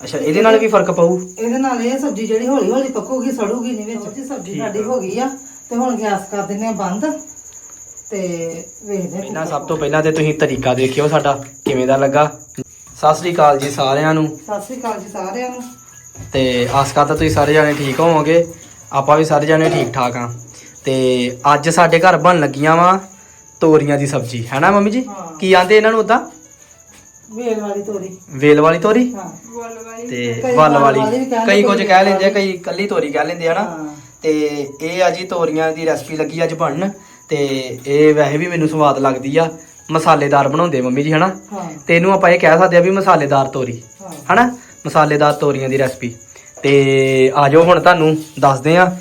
ਅੱਛਾ ਇਹਦੇ ਨਾਲ ਵੀ ਫ਼ਰਕ ਪਊ? ਇਹਦੇ ਨਾਲ ਇਹ ਸਬਜ਼ੀ ਜਿਹੜੀ ਹੌਲੀ ਹੌਲੀ ਪੱਕੂਗੀ ਸੜੂਗੀ ਨਹੀਂ ਵਿੱਚ ਜੀ ਸਬਜ਼ੀ ਸਾਡੀ ਹੋ ਗਈ ਆ। ਤੇ ਹੁਣ ਗੈਸ ਕਰ ਦਿੰਨੇ ਆ ਬੰਦ ਤੇ ਵੇਖਦੇ ਪਹਿਲਾਂ ਸਭ ਤੋਂ ਪਹਿਲਾਂ ਤੇ ਤੁਸੀਂ ਤਰੀਕਾ ਦੇਖਿਓ ਸਾਡਾ ਕਿਵੇਂ ਦਾ ਲੱਗਾ। ਸਤਿ ਸ੍ਰੀ ਅਕਾਲ ਜੀ ਸਾਰਿਆਂ ਨੂੰ। ਸਤਿ ਸ੍ਰੀ ਅਕਾਲ ਜੀ ਸਾਰਿਆਂ ਨੂੰ। ਤੇ ਆਸ ਕਰਦਾ ਤੁਸੀਂ ਸਾਰੇ ਜਾਣੇ ਠੀਕ ਹੋਵੋਗੇ। ਆਪਾਂ ਵੀ ਸਾਰੇ ਜਾਣੇ ਠੀਕ ਠਾਕ ਆ। ਤੇ ਅੱਜ ਸਾਡੇ ਘਰ ਬਣ ਲੱਗੀਆਂ ਵਾ ਤੋਰੀਆਂ ਦੀ ਸਬਜ਼ੀ ਹੈ ਨਾ ਮੰਮੀ ਜੀ? ਹਾਂ। ਕੀ ਆਂਦੇ ਇਹਨਾਂ ਨੂੰ ਉਦਾਂ ਵੇਲ ਵਾਲੀ ਤੋਰੀ। ਵੇਲ ਵਾਲੀ ਤੋਰੀ? ਹਾਂ। ਤੇ ਕਈ ਵੱਲ ਵੱਲ ਵਾਲੀ। ਵਾਲੀ ਵੀ ਕਹਿੰਦੇ, ਕਈ ਕੁਝ ਕਈ ਕਹਿ ਲੈਂਦੇ ਆ ਵੱਲ ਕਈ ਕੱਲੀ ਤੋਰੀ ਕਹਿ ਲੈਂਦੇ ਆ ਨਾ। ਹਾਂ। ਤੇ ਇਹ ਆ ਜੀ ਤੋਰੀਆਂ ਦੀ ਰੈਸਪੀ ਲੱਗੀ ਅੱਜ ਬਣਨ। ਤੇ ਇਹ ਵੈਸੇ ਵੀ ਮੈਨੂੰ ਸਵਾਦ ਲੱਗਦੀ ਆ। ਮਸਾਲੇਦਾਰ ਬਣਾਉਂਦੇ ਮੰਮੀ ਜੀ ਹਨਾ? ਹਾਂ। ਤੇ ਇਹਨੂੰ ਆਪਾਂ ਇਹ ਕਹਿ ਸਕਦੇ ਆ ਵੀ ਮਸਾਲੇਦਾਰ ਤੋਰੀ। ਹਾਂ। ਹਨਾ? ਮਸਾਲੇਦਾਰ ਤੋਰੀਆਂ ਦੀ ਰੈਸਪੀ ਤੇ ਆਜੋ ਹੁਣ ਤੁਹਾਨੂੰ ਦੱਸਦੇ ਆ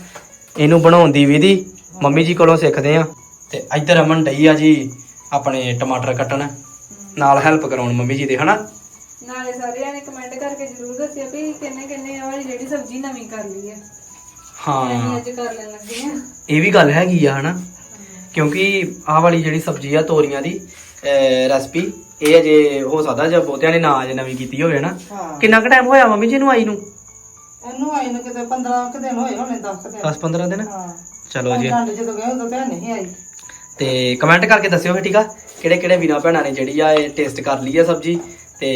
ਇਹਨੂੰ ਬਣਾਉਣ ਦੀ ਵਿਧੀ। ਮੰਮੀ ਜੀ ਕੋਲੋਂ ਸਿੱਖਦੇ ਆ। ਤੇ ਇੱਧਰ ਅਮਨ ਡਈ ਆ ਜੀ ਆਪਣੇ ਟਮਾਟਰ ਕੱਟਣ। ਨਾਲ ਹੈਲਪ ਕਰਾਉਣ ਮੰਮੀ ਜੀ ਦੇ ਹਨਾ? ਨਾਲੇ ਸਾਰਿਆਂ ਨੇ ਕਮੈਂਟ ਕਰਕੇ ਜਰੂਰ ਦੱਸਿਆ ਵੀ ਕਿੰਨੇ ਕਿੰਨੇ ਆ ਵਾਲੀ ਜਿਹੜੀ ਸਬਜ਼ੀ ਨਵੀਂ ਕਰ ਲਈ ਹੈ। ਅਸੀਂ ਹਾਂ ਅੱਜ ਕਰ ਲੈਣ ਲੱਗੇ ਆ। ਇਹ ਵੀ ਗੱਲ ਹੈਗੀ ਆ ਹਨਾ? ਕਿਉਂਕਿ ਆਹ ਵਾਲੀ ਜਿਹੜੀ ਸਬਜ਼ੀ ਆ ਤੋਰੀਆਂ ਦੀ ਰੈਸਪੀ ਇਹ ਅਜੇ ਹੋ ਸਕਦਾ ਜੇ ਬਹੁਤਿਆਂ ਨੇ ਨਾ ਅਜੇ ਨਵੀਂ ਕੀਤੀ ਹੋਵੇ ਨਾ ਹਾਂ। ਕਿੰਨਾ ਕੁ ਟਾਈਮ ਹੋਇਆ ਮੰਮੀ ਜੀ ਨੂੰ ਆਈ ਨੂੰ? ਇਹਨੂੰ ਆਈ ਨੂੰ ਕਿਤੇ 15 ਕੁ ਦਿਨ ਹੋਏ ਹੋਣੇ 10 ਕੁ ਦਿਨ। 10 15 ਦਿਨ? ਹਾਂ। ਚਲੋ ਜੀ। ਜਦੋਂ ਗਏ ਉਦੋਂ ਭੈਣ ਨਹੀਂ ਆਈ। ਤੇ ਕਮੈਂਟ ਕਰਕੇ ਦੱਸਿਓ ਫਿਰ ਠੀਕ ਆ ਕਿਹੜੇ ਕਿਹੜੇ ਵੀਰਾਂ ਭੈਣਾਂ ਨੇ ਜਿਹੜੀ ਆ ਇਹ ਟੇਸਟ ਕਰ ਲਈ ਆ ਸਬਜੀ ਤੇ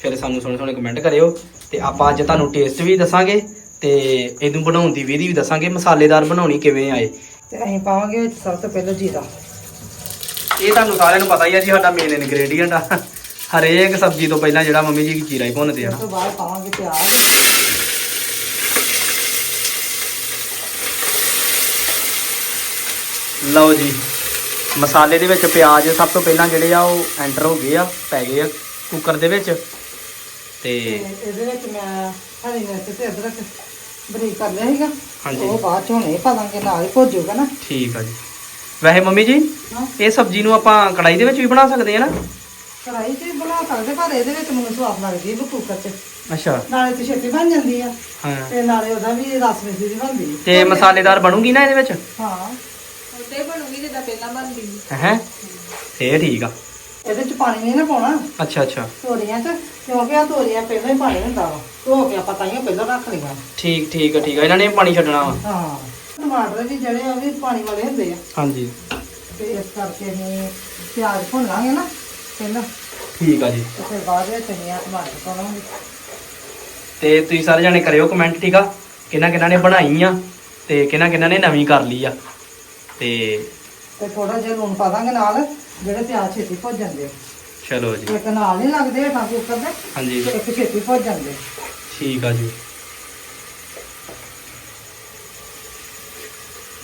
ਫਿਰ ਸਾਨੂੰ ਸੋਹਣੇ ਸੋਹਣੇ ਕਮੈਂਟ ਕਰਿਓ ਤੇ ਆਪਾਂ ਅੱਜ ਤੁਹਾਨੂੰ ਟੇਸਟ ਵੀ ਦੱਸਾਂਗੇ ਤੇ ਇਹਨੂੰ ਬਣਾਉਣ ਦੀ ਵਿਧੀ ਵੀ ਦੱਸਾਂਗੇ ਮਸਾਲੇਦਾਰ ਬਣਾਉਣੀ ਕਿਵੇਂ ਆਏ ਤੇ ਅਸੀਂ ਪਾਵਾਂਗੇ ਵਿੱਚ ਸਭ ਤੋਂ ਪਹਿਲਾਂ ਜੀਰਾ। ਇਹ ਤੁਹਾਨੂੰ ਸਾਰਿਆਂ ਨੂੰ ਪਤਾ ਹੀ ਆ ਜੀ ਸਾਡਾ ਮੇਨ ਇਨਗਰੀਡੀਅੰਟ ਆ। ਹਰੇਕ ਸਬਜੀ ਤੋਂ ਪਹਿਲਾਂ ਜਿਹੜਾ ਮੰਮੀ ਜੀ ਜੀਰਾ ਹੀ ਭੁੰਨਦੇ ਆ ਉਸ ਤੋਂ ਬਾਅਦ ਪਾਵਾਂਗੇ ਪਿਆਜ਼। ਲਓ ਜੀ ਮਸਾਲੇ ਦੇ ਵਿੱਚ ਪਿਆਜ਼ ਸਭ ਤੋਂ ਪਹਿਲਾਂ ਜਿਹੜੇ ਆ ਉਹ ਐਂਟਰ ਹੋ ਗਏ ਆ ਪੈ ਗਏ ਆ ਕੁੱਕਰ ਦੇ ਵਿੱਚ ਤੇ ਤੇ ਇਹਦੇ ਵਿੱਚ ਮੈਂ ਹਰੀ ਮਿਰਚ ਤੇ ਅਦਰਕ ਬਰੀਕ ਕਰ ਲਿਆ ਸੀਗਾ। ਹਾਂਜੀ। ਉਹ ਬਾਅਦ ਚ ਹੁਣੇ ਪਾ ਦਾਂਗੇ ਨਾਲ ਹੀ ਭੁੱਜੂਗਾ ਨਾ। ਠੀਕ ਆ ਜੀ। ਵੈਸੇ ਮੰਮੀ ਜੀ ਹਾਂ। ਇਹ ਸਬਜ਼ੀ ਨੂੰ ਆਪਾਂ ਕੜਾਈ ਦੇ ਵਿੱਚ ਵੀ ਬਣਾ ਸਕਦੇ ਆ ਨਾ? ਕੜਾਈ 'ਚ ਵੀ ਬਣਾ ਸਕਦੇ ਪਰ ਇਹਦੇ ਵਿੱਚ ਮੈਨੂੰ ਸਵਾਦ ਲੱਗਦੀ ਹੈ ਕੁੱਕਰ 'ਚ। ਅੱਛਾ। ਨਾਲੇ ਤੇ ਛੇਤੀ ਬਣ ਜਾਂਦੀ ਆ। ਹਾਂ। ਤੇ ਨਾਲੇ ਉਹਦਾ ਵੀ ਰਸ ਮਿਸੀ ਦੀ ਬਣਦੀ ਤੇ ਮਸਾਲੇਦਾਰ ਬਣੂਗੀ ਨਾ ਇਹਦੇ ਵਿੱਚ? ਹਾਂ। ਉੱਤੇ ਬਣੂਗੀ ਜਿੱਦਾਂ ਪਹਿਲਾਂ ਬਣਦੀ ਸੀ ਹੈ? ਇਹ ਠੀਕ ਆ। ਇਹਦੇ 'ਚ ਪਾਣੀ ਨਹੀਂ ਨਾ ਪਾਉਣਾ? ਅੱਛਾ ਅੱਛਾ। ਤੋਰੀਆਂ 'ਚ ਕਿਉਂਕਿ ਆ ਤੋਰੀਆਂ ਪਹਿਲਾਂ ਹੀ ਪਾਣੀ ਹੁੰਦਾ ਵਾ। ਧੋ ਕੇ ਆਪਾਂ ਤਾਈਆਂ ਪਹਿਲਾਂ ਰੱਖ ਲਈਆਂ। ਠੀਕ ਠੀਕ ਆ ਠੀਕ ਆ। ਇਹਨਾਂ ਨੇ ਪਾਣੀ ਛੱਡਣਾ ਵਾ। ਹਾਂ। ਟਮਾਟਰ ਵੀ ਜਿਹੜੇ ਆ ਉਹ ਵੀ ਪਾਣੀ ਵਾਲੇ ਹੁੰਦੇ ਆ। ਹਾਂਜੀ। ਤੇ ਇਸ ਕਰਕੇ ਅਸੀਂ ਪਿਆਜ਼ ਭੁੰਨ ਲਾਂਗੇ ਨਾ ਪਹਿਲਾਂ। ਠੀਕ ਆ ਜੀ। ਤੇ ਫਿਰ ਬਾਅਦ ਵਿੱਚ ਅਸੀਂ ਆਹ ਟਮਾਟਰ ਪਾਵਾਂਗੇ। ਤੇ ਤੁਸੀਂ ਸਾਰੇ ਜਾਣੇ ਕਰਿਓ ਕਮੈਂਟ ਠੀਕ ਆ? ਕਿਹਨਾਂ ਕਿਹਨਾਂ ਨੇ ਬਣਾਈ ਆ ਤੇ ਕਿਹਨਾਂ ਕਿਹਨਾਂ ਨੇ ਨਵੀਂ ਕਰ ਲਈ ਆ। ਤੇ ਤੇ ਥੋੜਾ ਜਿਹਾ ਲੂਣ ਪਾ ਦਾਂਗੇ ਨਾਲ ਜਿਹੜੇ ਪਿਆਜ਼ ਛੇਤੀ ਭੁੱਜ ਜਾਂਦੇ ਆ। ਚਲੋ ਜੀ। ਇੱਕ ਨਾਲ ਨਹੀਂ ਲੱਗਦੇ ਹੇਠਾਂ ਕੁੱਕਰ ਦੇ ਹਾਂਜੀ। ਤੇ ਇੱਕ ਛੇਤੀ ਭੁੱਜ ਜਾਂਦੇ। ਠੀਕ ਆ ਜੀ।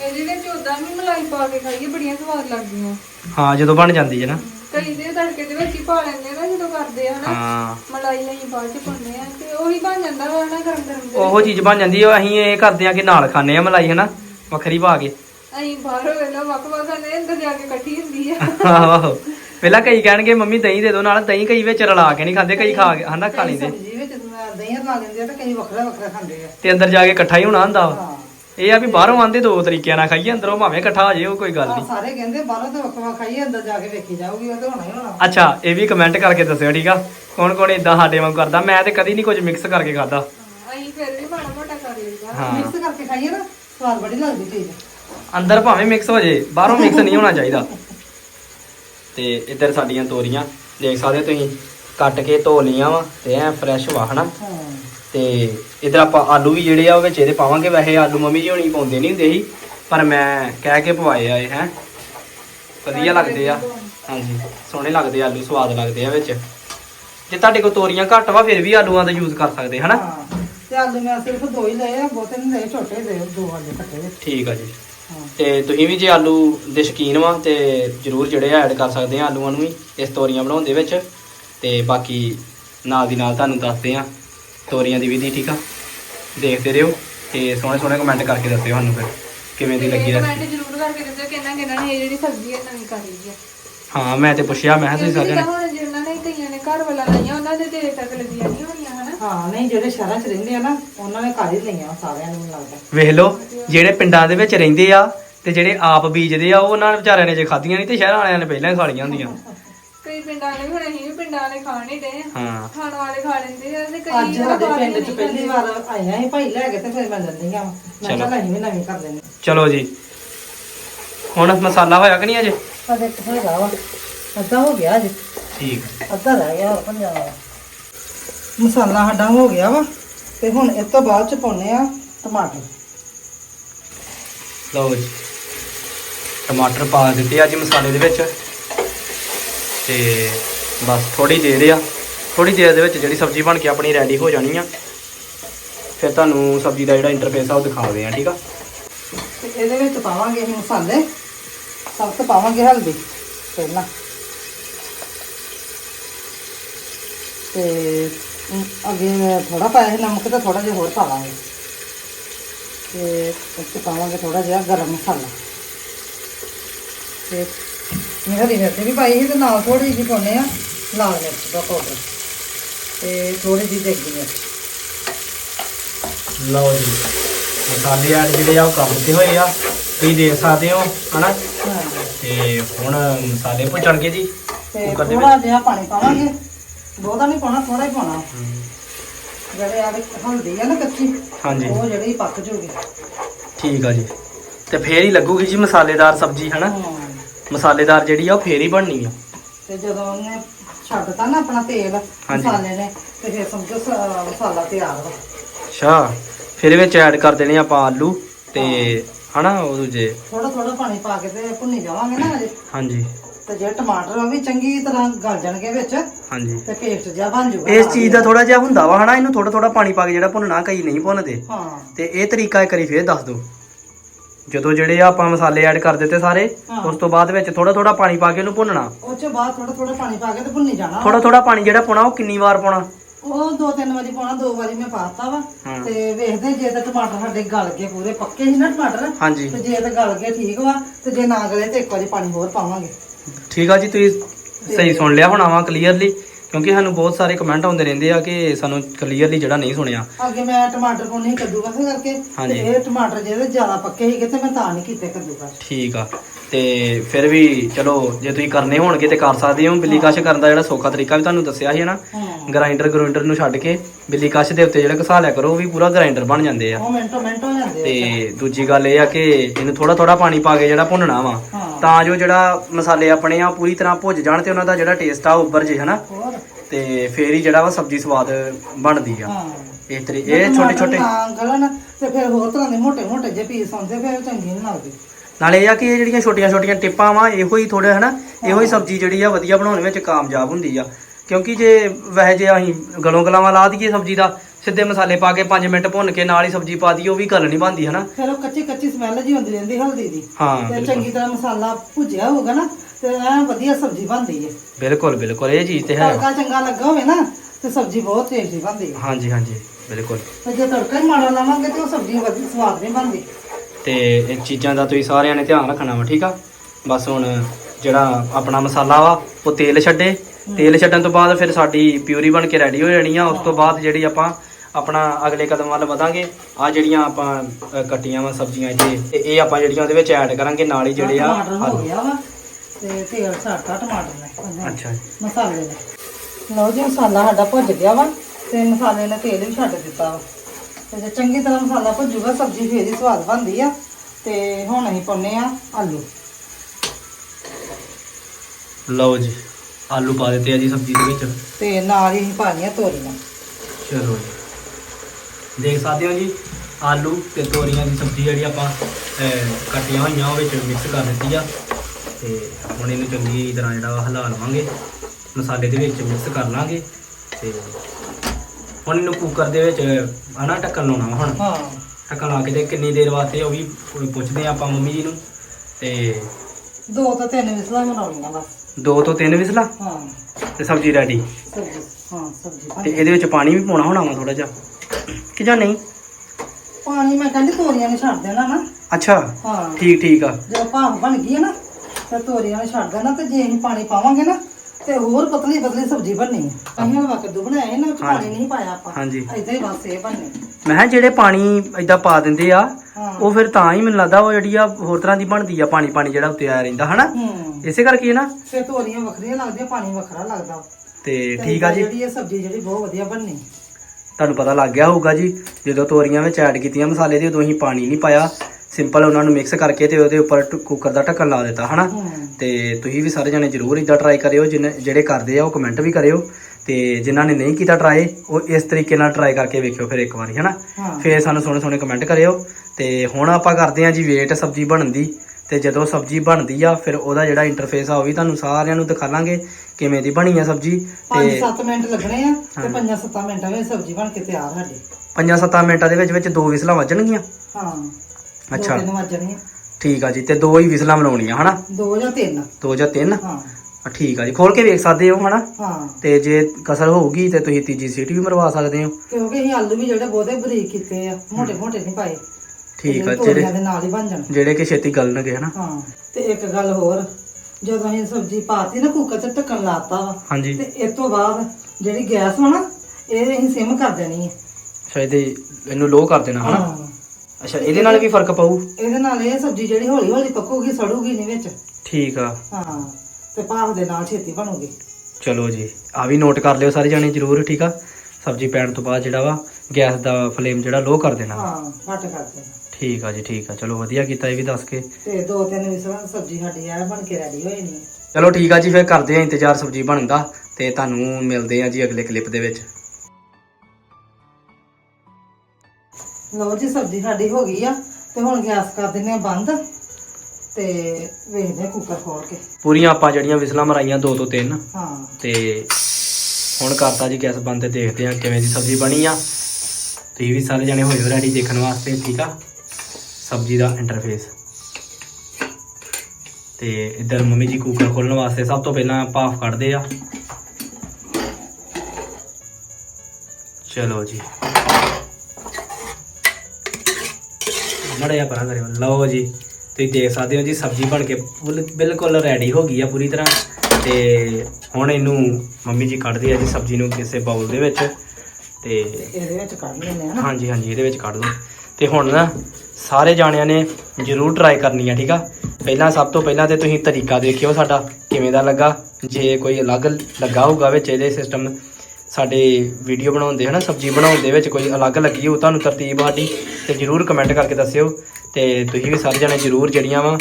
ਇਹਦੇ ਵਿੱਚ ਉਦਾਂ ਵੀ ਮਲਾਈ ਪਾ ਕੇ ਖਾਈਏ ਬੜੀਆਂ ਸਵਾਦ ਲੱਗਦੀਆਂ। ਹਾਂ ਜਦੋਂ ਬਣ ਜਾਂਦੀ ਹੈ ਨਾ। ਕਈ ਦੇ ਤੜਕੇ ਦੇ ਵਿੱਚ ਹੀ ਪਾ ਲੈਂਦੇ ਆ ਨਾ ਜਦੋਂ ਕਰਦੇ ਆ ਹਨਾ ਹਾਂ। ਮਲਾਈ ਲਈ ਬਾਅਦ ਚ ਪਾਉਂਦੇ ਆ ਤੇ ਉਹੀ ਬਣ ਜਾਂਦਾ ਵਾ ਨਾ ਗਰਮ ਗਰਮ ਦੇ ਉਹੋ ਚੀਜ਼ ਬਣ ਜਾਂਦੀ ਆ ਅਸੀਂ ਇਹ ਕਰਦੇ ਆ ਕਿ ਨਾਲ ਖਾਣੇ ਆ ਮਲਾਈ ਹਨਾ? ਵੱਖਰੀ ਪਾ ਕੇ। ਅਸੀਂ ਬਾਹਰੋਂ ਵੇਲਾ ਵੱਖ ਵੱਖ ਨੇ ਅੰਦਰ ਜਾ ਕੇ ਇਕੱਠੀ ਹੁੰਦੀ ਆ। ਆਹੋ। ਪਹਿਲਾਂ ਕਈ ਕਹਿਣਗੇ ਮੰਮੀ ਦਹੀਂ ਦੇ ਦਿਓ ਨਾਲ ਦਹੀਂ ਕਈ ਵਿੱਚ ਰਲਾ ਕੇ ਨਹੀਂ ਖਾਂਦੇ ਕਈ ਖਾ ਕੇ ਹਨਾ ਖਾ ਲੈਂਦੇ। ਸਬਜ਼ੀ ਵਿੱਚ ਦਹੀਂ ਰਲਾ ਲੈਂਦੇ ਆ ਤੇ ਕਈ ਵੱਖਰਾ ਵੱਖਰਾ ਖਾਂਦੇ ਆ। ਤੇ ਅੰਦਰ ਜਾ ਕੇ ਇਕੱਠਾ ਹੀ ਹੋਣਾ ਹੁੰਦਾ ਵਾ। ਹਾਂ। ਇਹ ਆ ਵੀ ਬਾਹਰੋਂ ਆਂਦੇ ਦੋ ਤਰੀਕਿਆਂ ਨਾਲ ਖਾਈਏ ਅੰਦਰੋਂ ਭਾਵੇਂ ਇਕੱਠਾ ਹੋ ਜਾਏ ਉਹ ਕੋਈ ਗੱਲ ਆਹ ਨਹੀਂ। ਸਾਰੇ ਕਹਿੰਦੇ ਬਾਹਰੋਂ ਤਾਂ ਵੱਖ ਵੱਖ ਖਾਈਏ ਅੰਦਰ ਜਾ ਕੇ ਵੇਖੀ ਜਾਊਗੀ ਉਹ ਤਾਂ ਹੋਣਾ ਹੀ ਹੋਣਾ। ਅੱਛਾ ਇਹ ਵੀ ਕਮੈਂਟ ਕਰਕੇ ਦੱਸਿਓ ਠੀਕ ਆ? ਕੌਣ ਕੌਣ ਇਦਾਂ ਸਾਡੇ ਵਾਂਗ ਕਰਦਾ? ਮੈਂ ਤੇ ਕਦੀ ਨਹੀਂ ਕੁਝ ਮਿਕਸ ਕਰਕੇ ਖਾਦਾ ਅਸੀਂ ਫਿਰ ਵੀ ਮਾੜਾ ਮੋਟਾ ਕਰ ਲਈਦਾ। ਹਾਂ। ਮਿਕਸ ਕਰਕੇ ਖਾਈਏ ਨਾ ਸਵਾਦ ਬੜੀ ਲੱਗਦੀ ਚੀਜ਼। ਅੰਦਰ ਭਾਵੇਂ ਮਿਕਸ ਹੋ ਜੇ ਬਾਹਰੋਂ ਮਿਕਸ ਨਹੀਂ ਹੋਣਾ ਚਾਹੀਦਾ। ਤੇ ਇੱਧਰ ਸਾਡੀਆਂ ਤੋਰੀਆਂ ਦੇਖ ਸਕਦੇ ਹੋ ਤੁਸੀਂ ਕੱਟ ਕੇ ਧੋ ਲਈਆਂ ਵਾ ਤੇ ਐ ਫਰੈਸ਼ ਵਾ ਹਨਾ? ਤੇ ਇਧਰ ਆਪਾਂ ਆਲੂ ਵੀ ਜਿਹੜੇ ਆ ਉਹ ਵਿੱਚ ਇਹਦੇ ਪਾਵਾਂਗੇ। ਵੈਸੇ ਆਲੂ ਮੰਮੀ ਜੀ ਹੋਣੀ ਪਾਉਂਦੇ ਨਹੀਂ ਹੁੰਦੇ ਸੀ ਪਰ ਮੈਂ ਕਹਿ ਕੇ ਪਵਾਏ ਆ ਇਹ ਹੈ? ਵਧੀਆ ਲੱਗਦੇ ਆ। ਹਾਂਜੀ ਸੋਹਣੇ ਲੱਗਦੇ ਆਲੂ ਸਵਾਦ ਲੱਗਦੇ ਆ ਵਿੱਚ। ਜੇ ਤੁਹਾਡੇ ਕੋਲ ਤੋਰੀਆਂ ਘੱਟ ਵਾ ਫਿਰ ਵੀ ਆਲੂਆਂ ਦਾ ਯੂਜ਼ ਕਰ ਸਕਦੇ ਹਨਾ? ਤੇ ਆਲੂ ਮੈਂ ਸਿਰਫ ਦੋ ਹੀ ਲਏ ਆ ਬਹੁਤੇ ਨਹੀਂ ਲਏ ਛੋਟੇ ਲਏ ਦੋ ਵਾਲੇ ਕੱਟੇ ਠੀਕ ਆ ਜੀ। ਤੇ ਤੁਸੀਂ ਵੀ ਜੇ ਆਲੂ ਦੇ ਸ਼ਕੀਨ ਵਾ ਤੇ ਜਰੂਰ ਜਿਹੜੇ ਐਡ ਕਰ ਸਕਦੇ ਆ ਆਲੂਆਂ ਨੂੰ ਵੀ ਇਸ ਤੋਰੀਆਂ ਬਣਾਉਣ ਦੇ ਵਿੱਚ। ਤੇ ਬਾਕੀ ਨਾਲ ਦੀ ਨਾਲ ਤੁਹਾਨੂੰ ਦੱਸਦੇ ਆ ਤੋਰੀਆਂ ਦੀ ਵਿਧੀ ਠੀਕ ਆ? ਦੇਖਦੇ ਰਹੋ ਤੇ ਸੋਹਣੇ ਸੋਹਣੇ ਕਮੈਂਟ ਕਰਕੇ ਦੱਸਿਓ ਸਾਨੂੰ ਫਿਰ ਕਿਵੇਂ ਦੀ ਲੱਗੀ ਕਮੈਂਟ ਰੈਸਪੀ ਜ਼ਰੂਰ ਕਰਕੇ ਦੱਸਿਓ ਕਿੰਨਾ ਕਿੰਨਾ ਨੇ ਇਹ ਜਿਹੜੀ ਸਬਜ਼ੀ ਹੈ ਨਵੀਂ ਕਰ ਲਈ ਆ ਹਾਂ ਮੈਂ ਤੇ ਪੁੱਛਿਆ ਮੈਂ ਕਿਹਾ ਤੁਸੀਂ ਸਾਰੇ ਜਿੱਦਾਂ ਜਣੇ ਹੁਣ ਜਿਨ੍ਹਾਂ ਨੇ ਕਈਆਂ ਨੇ ਘਰ ਵਾਲਾ ਲਾਈਆਂ ਉਹਨਾਂ ਦੇ ਤੇ ਤੱਕ ਲੱਗੀਆਂ ਨਹੀਂ ਹੋਣੀਆਂ। ਹਾਂ ਨਹੀਂ ਜਿਹੜੇ ਸ਼ਹਿਰਾਂ 'ਚ ਰਹਿੰਦੇ ਆ ਨਾ ਉਹਨਾਂ ਨੇ ਘਰ ਹੀ ਲਈਆਂ ਸਾਰਿਆਂ ਨੂੰ ਮੈਨੂੰ ਲੱਗਦਾ। ਵੇਖ ਲਓ ਜਿਹੜੇ ਪਿੰਡਾਂ ਦੇ ਵਿੱਚ ਰਹਿੰਦੇ ਆ ਤੇ ਜਿਹੜੇ ਆਪ ਬੀਜਦੇ ਆ ਉਹ ਉਹਨਾਂ ਵਿਚਾਰਿਆਂ ਨੇ ਜੇ ਖਾਧੀਆਂ ਨਹੀਂ ਤੇ ਸ਼ਹਿਰਾਂ ਵਾਲਿਆਂ ਨੇ ਪਹਿਲਾਂ ਹੀ ਖਾ ਲਈਆਂ ਹੁੰਦੀਆਂ। ਕਈ ਪਿੰਡਾਂ ਵਾਲੇ ਵੀ ਹੁਣ ਅਸੀਂ ਵੀ ਪਿੰਡਾਂ ਵਾਲੇ ਖਾਣ ਹੀ ਡੇ ਹਾਂ। ਖਾਣ ਵਾਲੇ ਖਾ ਲੈਂਦੇ ਆ ਤੇ ਕਈ ਅੱਜ ਜਿਹੜਾ ਸਾਡੇ ਖਾ ਪਿੰਡ ਲੈਂਦੇ ਚ ਪਹਿਲੀ ਵਾਰ ਆਈਆਂ ਸੀ ਭਾਈ ਲੈ ਕੇ ਤੇ ਫਿਰ ਮੈਂ ਲੈਂਦੀ ਆ। ਮੈਂ ਚਲੋ। ਕਿਹਾ ਅਸੀਂ ਵੀ ਨਵੀਂ ਕਰ ਲੈਂਦੇ। ਚਲੋ ਜੀ। ਹੁਣ ਮਸਾਲਾ ਹੋਇਆ ਕਿ ਨਹੀਂ ਅਜੇ? ਆ ਦੇਖ ਹੈਗਾ ਵਾ। ਅੱਧਾ ਹੋ ਗਿਆ ਜੀ ਠੀਕ। ਅੱਧਾ ਰਹਿ ਗਿਆ ਹੋਰ ਪੰਜਾਹ। ਮਸਾਲਾ ਸਾਡਾ ਹੋ ਗਿਆ ਵਾ ਤੇ ਹੁਣ ਇਸ ਤੋਂ ਬਾਅਦ ਚ ਪਾਉਨੇ ਆ ਟਮਾਟਰ। ਲਓ ਜੀ। ਟਮਾਟਰ ਪਾ ਦਿੱਤੇ ਆ ਜੀ ਮਸਾਲੇ ਦੇ ਵਿੱਚ। ਤੇ ਬਸ ਥੋੜੀ ਦੇਰ ਆ। ਥੋੜੀ ਦੇਰ ਦੇ ਵਿੱਚ ਜਿਹੜੀ ਸਬਜ਼ੀ ਬਣ ਕੇ ਆਪਣੀ ਰੈਡੀ ਹੋ ਜਾਣੀ ਆ ਫਿਰ ਤੁਹਾਨੂੰ ਸਬਜ਼ੀ ਦਾ ਜਿਹੜਾ ਇੰਟਰਫੇਸ ਆ ਉਹ ਦਿਖਾਉਂਦੇ ਆ ਠੀਕ ਆ? ਤੇ ਇਹਦੇ ਵਿੱਚ ਪਾਵਾਂਗੇ ਅਸੀਂ ਮਸਾਲੇ। ਸਭ ਤੋਂ ਪਾਵਾਂਗੇ ਹਲਦੀ ਪਹਿਲਾਂ। ਤੇ ਅੱਗੇ ਥੋੜਾ ਪਾਇਆ ਸੀ ਨਮਕ ਤੇ ਥੋੜਾ ਜਿਹਾ ਹੋਰ ਪਾ ਲਾਂਗੇ। ਤੇ 'ਚ ਪਾਵਾਂਗੇ ਥੋੜਾ ਜਿਹਾ ਗਰਮ ਮਸਾਲਾ। ਤੇ ਮੈਂ ਹਰੀ ਮਿਰਚ ਵੀ ਪਾਈ ਸੀ ਤੇ ਨਾਲ ਥੋੜੀ ਜਿਹੀ ਪਾਉਂਦੇ ਆ ਲਾਲ ਮਿਰਚ ਦਾ ਪਾਊਡਰ ਤੇ ਥੋੜੀ ਜਿਹੀ ਦੇਗੀ ਮਿਰਚ। ਲਓ ਜੀ ਮਸਾਲੇ ਐਡ ਜਿਹੜੇ ਆ ਉਹ ਕਰ ਦਿੱਤੇ ਹੋਏ ਆ। ਤੁਸੀਂ ਦੇਖ ਸਕਦੇ ਹੋ ਹਨਾ? ਤੇ ਹੁਣ ਮਸਾਲੇ ਭੁੱਜਣਗੇ ਜੀ। ਤੇ ਦੇ ਥੋੜਾ ਜਿਹਾ ਪਾਣੀ ਪਾਵਾਂਗੇ। ਬਹੁਤਾ ਨਹੀਂ ਪਾਉਣਾ ਥੋੜਾ ਹੀ ਪਾਉਣਾ। ਜਿਹੜੇ ਆ ਹਲਦੀ ਆ ਨਾ ਕੱਚੀ ਹਾਂਜੀ। ਉਹ ਜਿਹੜੀ ਪੱਕ ਜੂਗੀ। ਠੀਕ ਆ ਜੀ। ਤੇ ਫੇਰ ਹੀ ਲੱਗੂਗੀ ਜੀ ਮਸਾਲੇਦਾਰ ਸਬਜ਼ੀ ਹਨਾ? ਹਾਂ। ਮਸਾਲੇਦਾਰ ਜਿਹੜੀ ਆ ਉਹ ਫੇਰ ਹੀ ਬਣਨੀ ਆ। ਤੇ ਜਦੋਂ ਉਹਨੇ ਛੱਡਤਾ ਨਾ ਆਪਣਾ ਤੇਲ। ਮਸਾਲੇ ਨੇ ਤੇ ਫਿਰ ਸਮਝੋ ਮਸਾਲਾ ਤਿਆਰ ਵਾ। ਅੱਛਾ। ਫਿਰ ਇਹਦੇ ਵਿੱਚ ਐਡ ਕਰ ਦੇਣੇ ਆਪਾਂ ਆਲੂ ਤੇ ਹਨਾ ਉਹ ਦੂਜੇ। ਥੋੜਾ ਥੋੜਾ ਪਾਣੀ ਪਾ ਕੇ ਤੇ ਭੁੰਨੀ ਜਾਵਾਂਗੇ ਨਾ ਹਾਂਜੀ। ਤੇ ਜਿਹੜੇ ਟਮਾਟਰ ਉਹ ਵੀ ਚੰਗੀ ਤਰ੍ਹਾਂ ਗਲ ਜਾਣਗੇ ਵਿੱਚ ਹਾਂਜੀ। ਤੇ ਪੇਸਟ ਜਿਹਾ ਬਣ ਜਾਊਗਾ ਇਸ ਚੀਜ਼ ਦਾ ਥੋੜਾ ਜਿਹਾ ਹੁੰਦਾ ਵਾ ਹਨਾ ਇਹਨੂੰ ਥੋੜਾ ਥੋੜਾ ਪਾਣੀ ਪਾ ਕੇ ਜਿਹੜਾ ਭੁੰਨਣਾ ਕਈ ਨਹੀਂ ਭੁੰਨਦੇ। ਹਾਂ। ਤੇ ਇਹ ਤਰੀਕਾ ਇੱਕ ਵਾਰੀ ਫੇਰ ਦੱਸ ਦਿਓ। ਜਦੋਂ ਜਿਹੜੇ ਆ ਆਪਾਂ ਮਸਾਲੇ ਐਡ ਕਰ ਦਿੱਤੇ ਸਾਰੇ ਹਾਂ। ਉਸ ਤੋਂ ਬਾਅਦ ਵਿੱਚ ਥੋੜਾ ਥੋੜਾ ਪਾਣੀ ਪਾ ਕੇ ਉਹਨੂੰ ਭੁੰਨਣਾ। ਉਹ ਚ ਬਾਅਦ ਥੋੜਾ ਥੋੜਾ ਪਾਣੀ ਪਾ ਕੇ ਤੇ ਭੁੰਨੀ ਜਾਣਾ। ਥੋੜਾ ਥੋੜਾ ਪਾਣੀ ਜਿਹੜਾ ਪਾਉਣਾ ਉਹ ਕਿੰਨੀ ਵਾਰ ਪਾਉਣਾ? ਉਹ ਦੋ ਤਿੰਨ ਵਾਰੀ ਪਾਉਣਾ ਦੋ ਵਾਰੀ ਮੈਂ ਪਾਤਾ ਵਾ। ਹਾਂ। ਤੇ ਵੇਖਦੇ ਜੇ ਤਾਂ ਟਮਾਟਰ ਸਾਡੇ ਗਲ ਗਏ ਪੂਰੇ ਪੱਕੇ ਸੀ ਨਾ ਟਮਾਟਰ? ਹਾਂਜੀ। ਤੇ ਜੇ ਤਾਂ ਗਲ ਗਏ ਠੀਕ ਵਾ ਤੇ ਜੇ ਨਾ ਗਲੇ ਤੇ ਇੱਕ ਵਾਰੀ ਪਾਣੀ ਹੋਰ ਪਾਵਾਂਗੇ। ਠੀਕ ਆ ਜੀ ਤੁਸੀਂ ਸਹੀ ਸੁਣ ਲਿਆ ਹੋਣਾ ਵਾ ਕਲੀਅਰਲੀ ਕਿਉਂਕਿ ਸਾਨੂੰ ਬਹੁਤ ਸਾਰੇ ਕਮੈਂਟ ਆਉਂਦੇ ਰਹਿੰਦੇ ਆ ਕਿ ਸਾਨੂੰ ਕਲੀਅਰਲੀ ਜਿਹੜਾ ਨਹੀਂ ਸੁਣਿਆ। ਅੱਗੇ ਮੈਂ ਟਮਾਟਰ ਪਾਉਣੇ ਕੱਦੂਕਸ ਕਰਕੇ ਹਾਂਜੀ। ਤੇ ਇਹ ਟਮਾਟਰ ਜਿਹੜੇ ਜ਼ਿਆਦਾ ਪੱਕੇ ਸੀਗੇ ਤੇ ਮੈਂ ਤਾਂ ਨਹੀਂ ਕੀਤੇ ਕੱਦੂਕਸ ਠੀਕ ਆ ਤੇ ਫਿਰ ਵੀ ਚਲੋ ਜੇ ਤੁਸੀਂ ਕਰਨੇ ਹੋਣਗੇ ਤੇ ਕਰ ਸਕਦੇ ਹੋ। ਬਿੱਲੀ ਕਸ਼ ਕਰਨ ਦਾ ਜਿਹੜਾ ਸੌਖਾ ਤਰੀਕਾ ਵੀ ਤੁਹਾਨੂੰ ਦੱਸਿਆ ਸੀ ਨਾ ਹਾਂ। ਗ੍ਰਾਈਂਡਰ ਗ੍ਰਾਈਂਡਰ ਨੂੰ ਛੱਡ ਕੇ ਬਿੱਲੀ ਕਸ਼ ਦੇ ਉੱਤੇ ਜਿਹੜਾ ਘਸਾ ਲਿਆ ਕਰੋ ਉਹ ਵੀ ਪੂਰਾ ਗ੍ਰਾਈਂਡਰ ਬਣ ਜਾਂਦੇ ਆ। ਉਹ ਮਿੰਟੋ ਮਿੰਟ ਤੇ ਦੂਜੀ ਗੱਲ ਇਹ ਆ ਕਿ ਇਹਨੂੰ ਥੋੜਾ ਥੋੜਾ ਪਾਣੀ ਪਾ ਕੇ ਜਿਹੜਾ ਭੁੰਨਣਾ ਵਾ ਹਾਂ। ਤਾਂ ਜੋ ਜਿਹੜਾ ਮਸਾਲੇ ਆਪਣੇ ਆ ਉਹ ਪੂਰੀ ਤਰ੍ਹਾਂ ਭੁੱਜ ਜਾਣ ਤੇ ਉਹਨਾਂ ਦਾ ਜਿਹੜਾ ਟੇਸਟ ਆ ਉਹ ਉੱਭਰ ਜੇ ਹਨਾ? ਹੋਰ? ਤੇ ਫੇਰ ਹੀ ਜਿਹੜਾ ਵਾ ਸਬਜ਼ੀ ਸਵਾਦ ਬਣਦੀ ਆ। ਹਾਂ। ਇਸ ਤਰੀ ਜੇ ਇਹ ਛੋਟੇ ਟਮਾਟਰ ਛੋਟੇ ਨਾ ਗਲਣ ਤੇ ਫਿਰ ਹੋਰ ਤਰ੍ਹਾਂ ਦੇ ਮੋਟੇ ਮੋਟੇ ਜਿਹੇ ਪੀਸ ਆਉਂਦੇ ਫਿਰ ਚੰਗੀ ਨਹੀਂ ਲੱਗਦੀ। ਨਾਲੇ ਇਹ ਆ ਕਿ ਇਹ ਜਿਹੜੀਆਂ ਛੋਟੀਆਂ ਛੋਟੀਆਂ ਟਿੱਪਾਂ ਵਾ ਇਹੋ ਹੀ ਥੋੜੇ ਹਨਾ? ਇਹੋ ਹੀ ਸਬਜ਼ੀ ਜਿਹੜੀ ਆ ਵਧੀਆ ਬਣਾਉਣ ਵਿੱਚ ਕਾਮਯਾਬ ਹੁੰਦੀ ਆ। ਕਿਉਂਕਿ ਜੇ ਵੈਸੇ ਜੇ ਅਸੀਂ ਗਲੋਂ ਗਲਾਵਾਂ ਲਾ ਦਈਏ ਸਬਜ਼ੀ ਦਾ ਸਿੱਧੇ ਮਸਾਲੇ ਪਾ ਕੇ 5 ਮਿੰਟ ਭੁੰਨ ਕੇ ਨਾਲ ਹੀ ਸਬਜ਼ੀ ਪਾ ਦਈਏ ਉਹ ਵੀ ਗੱਲ ਨਹੀਂ ਬਣਦੀ ਹਨਾ? ਫਿਰ ਉਹ ਕੱਚੀ ਕੱਚੀ ਸਮੈਲ ਜੀ ਹੁੰਦੀ ਰਹਿੰਦੀ ਹਲਦੀ ਦੀ। ਹਾਂ ਤੇ ਬਿਲਕੁਲ। ਚੰਗੀ ਤਰ੍ਹਾਂ ਮਸਾਲਾ ਭੁੱਜਿਆ ਹੋਊਗਾ ਨਾ ਤੇ ਐ ਵਧੀਆ ਸਬਜ਼ੀ ਬਣਦੀ ਹੈ ਬਿਲਕੁਲ ਬਿਲਕੁਲ ਇਹ ਚੀਜ਼ ਤੇ ਹੈ। ਤੜਕਾ ਚੰਗਾ ਲੱਗਾ ਹੋਵੇ ਨਾ ਤੇ ਸਬਜ਼ੀ ਬਹੁਤ ਟੇਸਟੀ ਬਣਦੀ ਹੈ ਹਾਂਜੀ ਹਾਂਜੀ ਬਿਲਕੁਲ। ਤੇ ਜੇ ਤੜਕਾ ਹੀ ਮਾੜਾ ਲਾਵਾਂਗੇ ਤੇ ਉਹ ਸਬਜ਼ੀ ਵਧੀਆ ਸਵਾਦ ਨਹੀਂ ਬਣਦੀ। ਤੇ ਇਹ ਚੀਜ਼ਾਂ ਦਾ ਤੁਸੀਂ ਸਾਰਿਆਂ ਨੇ ਧਿਆਨ ਰੱਖਣਾ ਵਾ ਠੀਕ ਆ? ਬਸ ਹੁਣ ਜਿਹੜਾ ਆਪਣਾ ਮਸਾਲਾ ਵਾ ਉਹ ਤੇਲ ਛੱਡੇ। ਤੇਲ ਛੱਡਣ ਤੋਂ ਬਾਅਦ ਫਿਰ ਸਾਡੀ ਪਿਊਰੀ ਬਣ ਕੇ ਰੈਡੀ ਹੋ ਜਾਣੀ ਆ। ਉਸ ਤੋਂ ਬਾਅਦ ਜਿਹੜੀ ਆਪਾਂ ਆਪਣਾ ਅਗਲੇ ਕਦਮ ਵੱਲ ਵਧਾਂਗੇ। ਆ ਜਿਹੜੀਆਂ ਆਪਾਂ ਅ, ਕੱਟੀਆਂ ਵਾ ਸਬਜ਼ੀਆਂ ਇੱਥੇ ਤੇ ਇਹ ਆਪਾਂ ਜਿਹੜੀਆਂ ਉਹਦੇ ਵਿੱਚ ਐਡ ਕਰਾਂਗੇ ਨਾਲ ਹੀ ਜਿਹੜੇ ਆ ਟਮਾਟਰ ਹੋ ਆਲੂ। ਗਿਆ ਵਾ ਤੇ ਤੇਲ ਛੱਡਤਾ ਟਮਾਟਰ ਨੇ ਅੱਛਾ ਜੀ। ਮਸਾਲੇ ਨੇ। ਲਓ ਜੀ ਮਸਾਲਾ ਸਾਡਾ ਭੁੱਜ ਗਿਆ ਵਾ ਤੇ ਮਸਾਲੇ ਨੇ ਤੇਲ ਵੀ ਛੱਡ ਦਿੱਤਾ ਵਾ। ਤੇ ਜੇ ਚੰਗੀ ਤਰ੍ਹਾਂ ਮਸਾਲਾ ਭੁੱਜੂਗਾ ਸਬਜ਼ੀ ਫੇਰ ਹੀ ਸਵਾਦ ਬਣਦੀ ਆ। ਤੇ ਹੁਣ ਅਸੀਂ ਪਾਉਨੇ ਆ ਆਲੂ। ਲਓ ਜੀ ਆਲੂ ਪਾ ਦਿੱਤੇ ਆ ਜੀ ਸਬਜ਼ੀ ਦੇ ਵਿੱਚ। ਤੇ ਨਾਲ ਹੀ ਅਸੀਂ ਪਾਣੀਆਂ ਤੋਰੀਆਂ। ਚਲੋ ਜੀ। ਦੇਖ ਸਕਦੇ ਹੋ ਜੀ ਆਲੂ ਤੇ ਤੋਰੀਆਂ ਦੀ ਸਬਜ਼ੀ ਜਿਹੜੀ ਆਪਾਂ ਕੱਟੀਆਂ ਹੋਈਆਂ ਉਹ ਵਿੱਚ ਮਿਕਸ ਕਰ ਦਿੱਤੀ ਆ। ਤੇ ਹੁਣ ਇਹਨੂੰ ਚੰਗੀ ਤਰ੍ਹਾਂ ਜਿਹੜਾ ਹਿਲਾ ਲਵਾਂਗੇ। ਮਸਾਲੇ ਦੇ ਵਿੱਚ ਮਿਕਸ ਕਰ ਲਾਂਗੇ। ਤੇ ਹੁਣ ਇਹਨੂੰ ਕੁੱਕਰ ਦੇ ਵਿੱਚ ਹਨਾ ਢੱਕਣ ਲਾਉਣਾ ਵਾ ਹੁਣ। ਹਾਂ। ਢੱਕਣ ਲਾ ਕੇ ਤੇ ਕਿੰਨੀ ਦੇਰ ਵਾਸਤੇ ਉਹ ਵੀ ਪੁੱਛਦੇ ਆ ਆਪਾਂ ਮੰਮੀ ਜੀ ਨੂੰ। ਤੇ ਦੋ ਤੋਂ ਤਿੰਨ ਵਿਸਲਾਂ ਬਣਾਉਣੀਆਂ ਬਸ ਦੋ ਤੋਂ ਤਿੰਨ ਵਿਸਲਾ? ਹਾਂ। ਤੇ ਸਬਜ਼ੀ ਰੈਡੀ ਸਬਜ਼ੀ ਹਾਂ ਸਬਜ਼ੀ ਤੇ। ਇਹਦੇ ਵਿੱਚ ਪਾਣੀ ਵੀ ਪਾਉਣਾ ਹੋਣਾ ਵਾ ਥੋੜਾ ਜਿਹਾ? ਕਿ ਜਾਂ ਨਹੀਂ? ਪਾਣੀ ਮੈਂ ਕਹਿੰਦੀ ਤੋਰੀਆਂ ਨੂੰ ਛੱਡ ਦੇਣਾ ਨਾ। ਅੱਛਾ ਹਾਂ। ਠੀਕ ਠੀਕ ਆ। ਜਦੋਂ ਭਾਫ ਬਣ ਗਈ ਹੈ ਨਾ ਤੇ ਤੋਰੀਆਂ ਨੂੰ ਛੱਡ ਦੇਣਾ ਤੇ ਜੇ ਅਸੀਂ ਪਾਣੀ ਪਾਵਾਂਗੇ ਨਾ ਤੇ ਹੋਰ ਪਤਲੀ ਪਤਲੀ ਸਬਜ਼ੀ ਬਣਨੀ ਹੈ। ਅਸੀਂ ਹਲਵਾ ਕੱਦੂ ਬਣਾਇਆ ਨਾ ਉਹ 'ਚ ਪਾਣੀ ਨਹੀਂ ਪਾਇਆ ਆਪਾਂ। ਹਾਂਜੀ। ਏਦਾਂ ਹੀ ਬਸ ਇਹ ਬਣਨੀ। ਮੈਂ ਕਿਹਾ ਜਿਹੜੇ ਪਾਣੀ ਏਦਾਂ ਪਾ ਦਿੰਦੇ ਆ ਹਾਂ। ਉਹ ਫਿਰ ਤਾਂ ਹੀ ਮੈਨੂੰ ਲੱਗਦਾ ਉਹ ਜਿਹੜੀ ਆ ਹੋਰ ਤਰ੍ਹਾਂ ਦੀ ਬਣਦੀ ਆ ਪਾਣੀ ਪਾਣੀ ਜਿਹੜਾ ਉੱਤੇ ਆਇਆ ਰਹਿੰਦਾ ਹਨਾ? ਹੂੰ। ਇਸੇ ਕਰਕੇ ਹੀ ਨਾ। ਫਿਰ ਤੋਰੀਆਂ ਵੱਖਰੀਆਂ ਲੱਗਦੀਆਂ ਪਾਣੀ ਵੱਖਰਾ ਲੱਗਦਾ। ਤੇ ਤੇ ਠੀਕ ਆ ਜੀ। ਜਿਹੜੀ ਇਹ ਸਬਜ਼ੀ ਜਿਹੜੀ ਬਹੁਤ ਵਧੀਆ ਬਣਨੀ। ਤੁਹਾਨੂੰ ਪਤਾ ਲੱਗ ਗਿਆ ਹੋਊਗਾ ਜੀ ਜਦੋਂ ਤੋਰੀਆਂ ਵਿੱਚ ਐਡ ਕੀਤੀਆਂ ਮਸਾਲੇ ਦੇ ਉਦੋਂ ਅਸੀਂ ਪਾਣੀ ਨਹੀਂ ਪਾਇਆ। ਸਿੰਪਲ ਉਹਨਾਂ ਨੂੰ ਮਿਕਸ ਕਰਕੇ ਤੇ ਉਹਦੇ ਉੱਪਰ ਕੁੱਕਰ ਦਾ ਢੱਕਣ ਲਾ ਦਿੱਤਾ ਹਨਾ? ਤੇ ਤੁਸੀਂ ਵੀ ਸਾਰੇ ਜਣੇ ਜਰੂਰ ਇਦਾਂ ਟਰਾਈ ਕਰਿਓ ਜਿਨ ਜਿਹੜੇ ਕਰਦੇ ਆ ਉਹ ਕਮੈਂਟ ਵੀ ਕਰਿਓ। ਤੇ ਜਿਨ੍ਹਾਂ ਨੇ ਨਹੀਂ ਕੀਤਾ ਟਰਾਈ ਉਹ ਇਸ ਤਰੀਕੇ ਨਾਲ ਟਰਾਈ ਕਰਕੇ ਵੇਖਿਓ ਫਿਰ ਇੱਕ ਵਾਰੀ ਹਨਾ? ਫੇਰ ਸਾਨੂੰ ਸੋਹਣੇ ਸੋਹਣੇ ਕਮੈਂਟ ਕਰਿਓ। ਤੇ ਹੁਣ ਆਪਾਂ ਕਰਦੇ ਆ ਜੀ ਵੇਟ ਸਬਜ਼ੀ ਬਣਨ ਦੀ। ਤੇ ਜਦੋਂ ਸਬਜ਼ੀ ਬਣਦੀ ਆ ਫਿਰ ਉਹਦਾ ਜਿਹੜਾ ਇੰਟਰਫੇਸ ਆ ਉਹ ਵੀ ਤੁਹਾਨੂੰ ਸਾਰਿਆਂ ਨੂੰ ਦਿਖਾਵਾਂਗੇ ਕਿਵੇਂ ਦੀ ਬਣੀ ਆ ਸਬਜ਼ੀ ਤੇ 5-7 ਮਿੰਟ ਲੱਗਣੇ ਆ ਤੇ ਹਾਂ। 5-7 ਮਿੰਟਾਂ ਵਿੱਚ ਸਬਜ਼ੀ ਬਣ ਕੇ ਤਿਆਰ ਸਾਡੀ। 5-7 ਮਿੰਟਾਂ ਦੇ ਵਿੱਚ ਵਿੱਚ ਦੋ ਵਿਸਲਾਂ ਵੱਜਣਗੀਆਂ? ਹਾਂ ਅੱਛਾ। ਦੋ ਤਿੰਨ ਵੱਜਣੀਆਂ ਠੀਕ ਆ ਜੀ ਤੇ ਦੋ ਹੀ ਵਿਸਲਾਂ ਬਣਾਉਣੀਆਂ ਹਨਾ? ਦੋ ਜਾਂ ਤਿੰਨ। ਦੋ ਜਾਂ ਤਿੰਨ? ਹਾਂ। ਠੀਕ ਆ ਜੀ ਖੋਲ ਕੇ ਵੇਖ ਸਕਦੇ ਹੋ ਹਨਾ? ਹਾਂ। ਤੇ ਜੇ ਕਸਰ ਹੋਊਗੀ ਤੇ ਤੁਸੀਂ ਤੀਜੀ ਸੀਟੀ ਵੀ ਮਰਵਾ ਸਕਦੇ ਹੋ। ਕਿਉਂਕਿ ਅਸੀਂ ਆਲੂ ਵੀ ਜਿਹੜੇ ਬਹੁਤੇ ਬਰੀਕ ਕੀਤੇ ਆ ਮੋਟੇ ਮੋਟੇ ਨਹੀਂ ਪਾਏ। ਠੀਕ ਆ ਜਿਹੜੇ ਦੇ ਨਾਲ ਹੀ ਬਣ ਜਾਣ। ਜਿਹੜੇ ਕਿ ਛੇਤੀ ਗਲਣਗੇ ਹਨਾ। ਹਾਂ ਤੇ ਇੱਕ ਗੱਲ ਹੋਰ ਜਦੋਂ ਅਸੀਂ ਸਬਜ਼ੀ ਪਾਤੀ ਨਾ ਕੁੱਕਰ 'ਚ ਢੱਕਣ ਲਾਤਾ ਵਾ ਹਾਂਜੀ। ਤੇ ਇਸ ਤੋਂ ਬਾਅਦ ਜਿਹੜੀ ਗੈਸ ਵਾ ਨਾ ਇਹ ਅਸੀਂ ਸਿਮ ਕਰ ਦੇਣੀ ਹੈ ਸ਼ਾਇਦ ਇਹ- ਇਹਨੂੰ ਲੋ ਕਰ ਦੇਣਾ ਹਨਾ? ਅੱਛਾ ਇਹਦੇ ਨਾਲ ਵੀ ਫ਼ਰਕ ਪਊ? ਇਹਦੇ ਨਾਲ ਇਹ ਸਬਜ਼ੀ ਜਿਹੜੀ ਹੌਲੀ ਹੌਲੀ ਪੱਕੂਗੀ ਸੜੂਗੀ ਨਹੀਂ ਵਿੱਚ। ਠੀਕ ਆ। ਹਾਂ ਤੇ ਭਾਫ ਦੇ ਨਾਲ ਛੇਤੀ ਬਣੂਗੀ। ਚਲੋ ਜੀ ਆ ਵੀ ਨੋਟ ਕਰ ਲਿਓ ਸਾਰੇ ਜਾਣੇ ਜਰੂਰ ਠੀਕ ਆ? ਸਬਜ਼ੀ ਪੈਣ ਤੋਂ ਬਾਅਦ ਜਿਹੜਾ ਵਾ ਗੈਸ ਦਾ ਫਲੇਮ ਜਿਹੜਾ ਲੋ ਕਰ ਦੇਣਾ। ਹਾਂ ਘੱਟ ਕਰ ਦੇਣਾ। ਠੀਕ ਆ ਜੀ ਠੀਕ ਆ। ਚਲੋ ਵਧੀਆ ਕੀਤਾ ਇਹ ਵੀ ਦੱਸ ਕੇ। ਤੇ ਦੋ ਤਿੰਨ ਵਿਸਲਾਂ ਦੀ ਸਬਜ਼ੀ ਸਾਡੀ ਆ ਬਣ ਕੇ ਰੈਡੀ ਹੋ ਜਾਣੀ ਹੈ ਚਲੋ ਠੀਕ ਆ ਜੀ ਫਿਰ ਕਰਦੇ ਆ ਇੰਤਜ਼ਾਰ ਸਬਜ਼ੀ ਬਣਨ ਦਾ ਤੇ ਤੁਹਾਨੂੰ ਮਿਲਦੇ ਆ ਜੀ ਅਗਲੇ ਕਲਿੱਪ ਦੇ ਵਿੱਚ। ਲਓ ਜੀ ਸਬਜ਼ੀ ਸਾਡੀ ਹੋ ਗਈ ਆ ਤੇ ਹੁਣ ਗੈਸ ਕਰ ਦਿੰਨੇ ਆ ਬੰਦ ਤੇ ਵੇਖਦੇ ਆ ਕੁੱਕਰ ਖੋਲ ਕੇ। ਪੂਰੀਆਂ ਆਪਾਂ ਜਿਹੜੀਆਂ ਵਿਸਲਾਂ ਮਰਾਈਆਂ ਦੋ ਤੋਂ ਤਿੰਨ। ਹਾਂ। ਤੇ ਹੁਣ ਕਰਤਾ ਜੀ ਗੈਸ ਬੰਦ ਤੇ ਦੇਖਦੇ ਆ ਕਿਵੇਂ ਦੀ ਸਬਜ਼ੀ ਬਣੀ ਆ। ਤੁਸੀਂ ਵੀ ਸਾਰੇ ਜਣੇ ਹੋਇਓ ਰੈਡੀ ਦੇਖਣ ਵਾਸਤੇ ਠੀਕ ਆ? ਸਬਜ਼ੀ ਦਾ ਇੰਟਰਫੇਸ ਤੇ ਇੱਧਰ ਮੰਮੀ ਜੀ ਕੁੱਕਰ ਖੋਲਣ ਵਾਸਤੇ ਸਭ ਤੋਂ ਪਹਿਲਾਂ ਭਾਫ ਕੱਢਦੇ ਆ। ਚਲੋ ਜੀ। ਮੜਿਆ ਪਰਾਂ ਕਰਿਓ। ਲਓ ਜੀ ਤੁਸੀਂ ਦੇਖ ਸਕਦੇ ਹੋ ਜੀ ਸਬਜ਼ੀ ਬਣ ਕੇ ਬਿਲਕੁਲ ਰੈਡੀ ਹੋ ਗਈ ਆ ਪੂਰੀ ਤਰ੍ਹਾਂ। ਤੇ ਹੁਣ ਇਹਨੂੰ ਮੰਮੀ ਜੀ ਕੱਢਦੇ ਆ ਜੀ ਸਬਜ਼ੀ ਨੂੰ ਕਿਸੇ ਬਾਉਲ ਦੇ ਵਿੱਚ। ਤੇ ਇਹਦੇ ਵਿੱਚ ਕੱਢ ਲੈਣੇ ਆ ਹਾਂਜੀ ਹਾਂਜੀ ਇਹਦੇ ਵਿੱਚ ਕੱਢ ਦੋ। ਤੇ ਹੁਣ ਨਾ ਸਾਰੇ ਜਾਣਿਆਂ ਨੇ ਜਰੂਰ ਟਰਾਈ ਕਰਨੀ ਆ, ਠੀਕ ਆ? ਪਹਿਲਾਂ ਸਭ ਤੋਂ ਪਹਿਲਾਂ ਤੇ ਤੁਸੀਂ ਤਰੀਕਾ ਦੇਖਿਓ ਸਾਡਾ, ਕਿਵੇਂ ਦਾ ਲੱਗਾ? ਜੇ ਕੋਈ ਅਲੱਗ ਲੱਗਾ ਹੋਊਗਾ ਵਿੱਚ ਇਹਦੇ ਸਿਸਟਮ ਸਾਡੇ ਵੀਡੀਓ ਬਣਾਉਂਦੇ, ਹਨਾ, ਸਬਜ਼ੀ ਬਣਾਉਣ ਦੇ ਵਿੱਚ ਕੋਈ ਅਲੱਗ ਲੱਗੀ ਹੋ ਤੁਹਾਨੂੰ ਤਰਤੀਬ ਸਾਡੀ, ਤੇ ਜਰੂਰ ਕਮੈਂਟ ਕਰਕੇ ਦੱਸਿਓ। ਤੇ ਤੁਸੀਂ ਵੀ ਸਾਰੇ ਜਣੇ ਜਰੂਰ ਜਿਹੜੀਆਂ ਵਾ,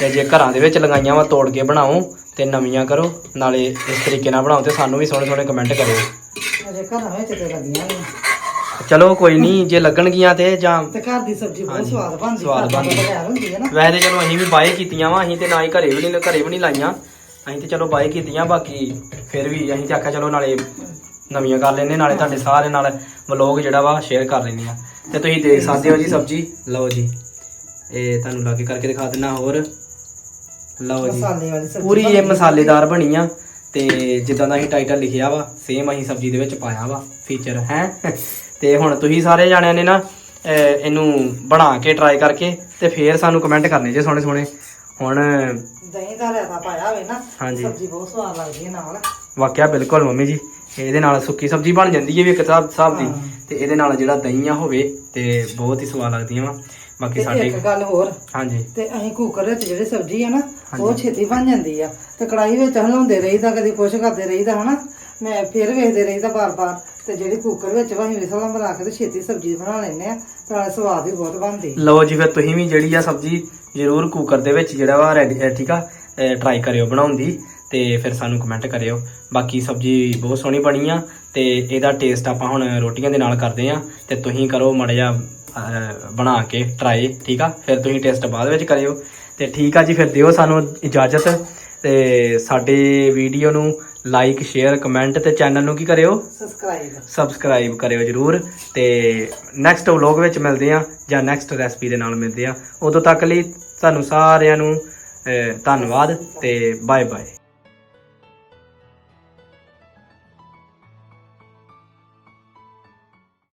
ਤੇ ਜੇ ਘਰਾਂ ਦੇ ਵਿੱਚ ਲਗਾਈਆਂ ਵਾ, ਤੋੜ ਕੇ ਬਣਾਓ, ਤੇ ਨਵੀਆਂ ਕਰੋ, ਨਾਲੇ ਇਸ ਤਰੀਕੇ ਨਾਲ ਬਣਾਓ, ਤੇ ਸਾਨੂੰ ਵੀ ਸੋਹਣੇ ਸੋਹਣੇ ਕਮੈਂਟ ਕਰਿਓ। ਅਜੇ ਘਰਾਂ ਵਿੱਚ ਤੇ ਲੱਗੀਆਂ ਨੇ ਚਲੋ ਕੋਈ ਨਹੀਂ ਜੇ ਲੱਗਣਗੀਆਂ ਤੇ ਜਾਂ ਤੇ ਘਰ ਦੀ ਸਬਜ਼ੀ ਬਹੁਤ ਹਾਂਜੀ, ਸਵਾਦ ਬਣਦੀ ਸਵਾਦ ਘਰ ਬਣਦੀ। ਬਗੈਰ ਹੁੰਦੀ ਹੈ ਨਾ। ਵੈਸੇ ਚਲੋ ਅਸੀਂ ਵੀ ਬਾਏ ਕੀਤੀਆਂ ਵਾ ਅਸੀਂ ਤੇ ਨਾ ਹੀ ਘਰੇ ਵੀ ਨਹੀਂ ਘਰੇ ਵੀ ਨਹੀਂ ਲਾਈਆਂ। ਅਸੀਂ ਤੇ ਚਲੋ ਬਾਏ ਕੀਤੀਆਂ ਬਾਕੀ ਫਿਰ ਵੀ ਅਸੀਂ ਤੇ ਆਖਿਆ ਚਲੋ ਨਾਲੇ ਨਵੀਆਂ ਕਰ ਲੈਨੇ ਨਾਲੇ ਤੁਹਾਡੇ ਸਾਰੇ ਨਾਲ ਵਲੌਗ ਜਿਹੜਾ ਵਾ ਸ਼ੇਅਰ ਕਰ ਲੈਨੇ ਆ ਤੇ ਤੁਸੀਂ ਦੇਖ ਸਕਦੇ ਹੋ ਜੀ ਸਬਜੀ। ਲਓ ਜੀ ਇਹ ਤੁਹਾਨੂੰ ਲਾਗੇ ਕਰਕੇ ਦਿਖਾ ਦਿੰਨਾ ਹੋਰ। ਲਓ ਜੀ ਮਸਾਲੇ ਵਾਲੀ ਸਬਜ਼ੀ ਪੂਰੀ ਬਣਦੀ ਇਹ ਹੈ। ਮਸਾਲੇਦਾਰ ਬਣੀ ਆ। ਤੇ ਜਿੱਦਾਂ ਦਾ ਅਸੀਂ ਟਾਈਟਲ ਲਿਖਿਆ ਵਾ ਸੇਮ ਅਸੀਂ ਸਬਜੀ ਦੇ ਵਿੱਚ ਪਾਇਆ ਵਾ ਫੀਚਰ ਹੈ ਤੇ ਹੁਣ ਤੁਸੀਂ ਸਾਰੇ ਜਾਣਿਆਂ ਨੇ ਨਾ ਇਹਨੂੰ ਬਣਾ ਕੇ ਟਰਾਈ ਕਰਕੇ ਤੇ ਫੇਰ ਸਾਨੂੰ ਕਮੈਂਟ ਕਰਨੇ ਜੇ ਸੋਹਣੇ ਸੋਹਣੇ ਹੁਣ ਦਹੀਂ ਦਾ ਰਾਇਤਾ ਪਾਇਆ ਹੋਵੇ ਨਾ ਹਾਂਜੀ। ਸਬਜ਼ੀ ਬਹੁਤ ਸਵਾਦ ਲੱਗਦੀ ਹੈ ਨਾਲ ਵਾਕਿਆ ਬਿਲਕੁਲ ਮੰਮੀ ਜੀ ਇਹਦੇ ਨਾਲ ਸੁੱਕੀ ਸਬਜ਼ੀ ਬਣ ਜਾਂਦੀ ਹੈ ਵੀ ਇੱਕ ਹਿਸਾਬ ਹਿਸਾਬ ਦੀ ਹਾਂ। ਤੇ ਇਹਦੇ ਨਾਲ ਜਿਹੜਾ ਦਹੀਂ ਆ ਹੋਵੇ ਤੇ ਬਹੁਤ ਹੀ ਸਵਾਦ ਲੱਗਦੀਆਂ ਵਾ ਬਾਕੀ ਤੇ ਸਾਡੇ ਇੱਕ ਗੱਲ ਹੋਰ। ਹਾਂਜੀ। ਤੇ ਅਸੀਂ ਕੁੱਕਰ ਵਿੱਚ ਜਿਹੜੀ ਸਬਜ਼ੀ ਆ ਨਾ ਉਹ ਛੇਤੀ ਬਣ ਜਾਂਦੀ ਆ। ਤੇ ਕੜਾਈ ਵਿੱਚ ਹਲਾਉਂਦੇ ਰਹੀਦਾ ਕਦੀ ਕੁਛ ਕਰਦੇ ਰਹੀਦਾ ਹਨਾ? ਮੈਂ ਫਿਰ ਵੇਖਦੇ ਰਹੀਦਾ ਬਾਰ-ਬਾਰ। ਤੇ ਜਿਹੜੀ ਕੁੱਕਰ ਵਿੱਚ ਵਾ ਅਸੀਂ ਵਿਸਲਾਂ ਬਣਾ ਕੇ ਤੇ ਛੇਤੀ ਸਬਜ਼ੀ ਬਣਾ ਲੈਂਦੇ ਆ ਤੇ ਨਾਲੇ ਸਵਾਦ ਵੀ ਬਹੁਤ ਬਣਦੀ ਲਓ ਜੀ ਫਿਰ ਤੁਸੀਂ ਵੀ ਜਿਹੜੀ ਆ ਸਬਜ਼ੀ ਜ਼ਰੂਰ ਕੁੱਕਰ ਦੇ ਵਿੱਚ ਜਿਹੜਾ ਵਾ ਰੈਡੀ ਠੀਕ ਆ ਟਰਾਈ ਕਰਿਓ ਬਣਾਉਣ ਦੀ ਤੇ ਫਿਰ ਸਾਨੂੰ ਕਮੈਂਟ ਕਰਿਓ। ਬਾਕੀ ਸਬਜ਼ੀ ਬਹੁਤ ਸੋਹਣੀ ਬਣੀ ਆ ਤੇ ਇਹਦਾ ਟੇਸਟ ਆਪਾਂ ਹੁਣ ਰੋਟੀਆਂ ਦੇ ਨਾਲ ਕਰਦੇ ਆ ਤੇ ਤੁਸੀਂ ਕਰੋ ਮੜ ਜਾ ਬਣਾ ਕੇ ਟਰਾਈ ਠੀਕ ਆ? ਫਿਰ ਤੁਸੀਂ ਟੇਸਟ ਬਾਅਦ ਵਿੱਚ ਕਰਿਓ। ਤੇ ਠੀਕ ਆ ਜੀ ਫਿਰ ਦਿਓ ਸਾਨੂੰ ਇਜਾਜ਼ਤ। ਤੇ ਸਾਡੇ ਵੀਡੀਓ ਨੂੰ ਲਾਈਕ ਸ਼ੇਅਰ ਕਮੈਂਟ ਤੇ ਚੈਨਲ ਨੂੰ ਕੀ ਕਰਿਓ? ਸਬਸਕ੍ਰਾਈਬ ਸਬਸਕ੍ਰਾਈਬ ਕਰਿਓ ਜਰੂਰ। ਤੇ ਨੈਕਸਟ ਵਲੌਗ ਵਿੱਚ ਮਿਲਦੇ ਆ ਜਾਂ ਨੈਕਸਟ ਰੈਸਪੀ ਦੇ ਨਾਲ ਮਿਲਦੇ ਆ। ਉਦੋਂ ਤੱਕ ਲਈ ਤੁਹਾਨੂੰ ਸਾਰਿਆਂ ਨੂੰ ਧੰਨਵਾਦ ਤੇ ਬਾਏ ਬਾਏ